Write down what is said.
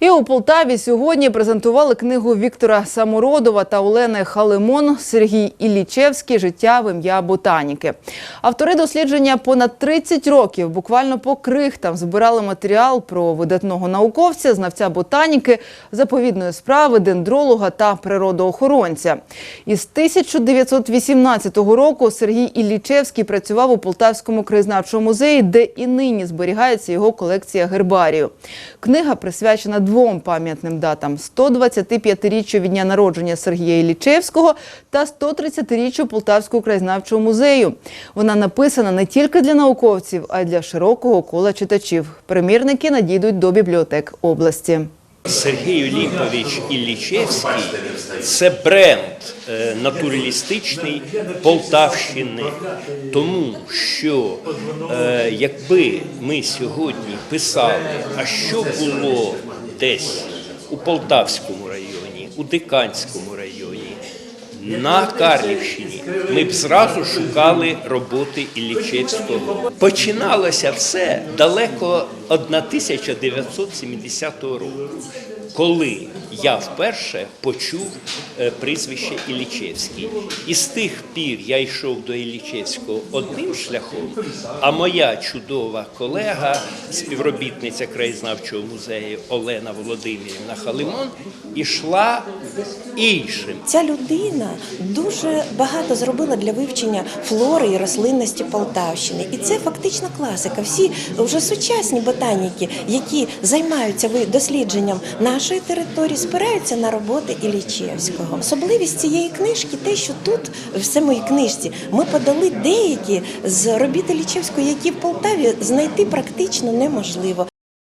І у Полтаві сьогодні презентували книгу Віктора Самородова та Олени Халимон Сергій Іллічевський Життя в ім'я ботаніки. Автори дослідження понад 30 років буквально по крихтам збирали матеріал про видатного науковця, знавця ботаніки, заповідної справи, дендролога та природоохоронця. Із 1918 року Сергій Іллічевський працював у Полтавському краєзнавчому музеї, де і нині зберігається його колекція гербарію. Книга присвячена двом пам'ятним датам: 125-річчю від дня народження Сергія Іллічевського та 130-річчю Полтавського краєзнавчого музею. Вона написана не тільки для науковців, а й для широкого кола читачів. Примірники надійдуть до бібліотек області. Сергій Олімпович Іллічевський це бренд е, натуралістичний Полтавщини, тому що е, якби ми сьогодні писали, а що було десь у Полтавському районі, у Диканському районі, на Карлівщині ми б зразу шукали роботи Іллічевського. Починалося все далеко 1970 року, коли я вперше почув е, прізвище Іллічевський. І з тих пір я йшов до Іллічевського одним шляхом, а моя чудова колега, співробітниця краєзнавчого музею Олена Володимирівна Халимон, ішла іншим. Ця людина дуже багато зробила для вивчення флори і рослинності Полтавщини, і це фактично класика. Всі вже сучасні ботаніки, які займаються дослідженням нашої території, спираються на роботи Ілічевського. Особливість цієї книжки, те, що тут в самій книжці ми подали деякі з робіт Ілічевського, які в Полтаві знайти практично неможливо.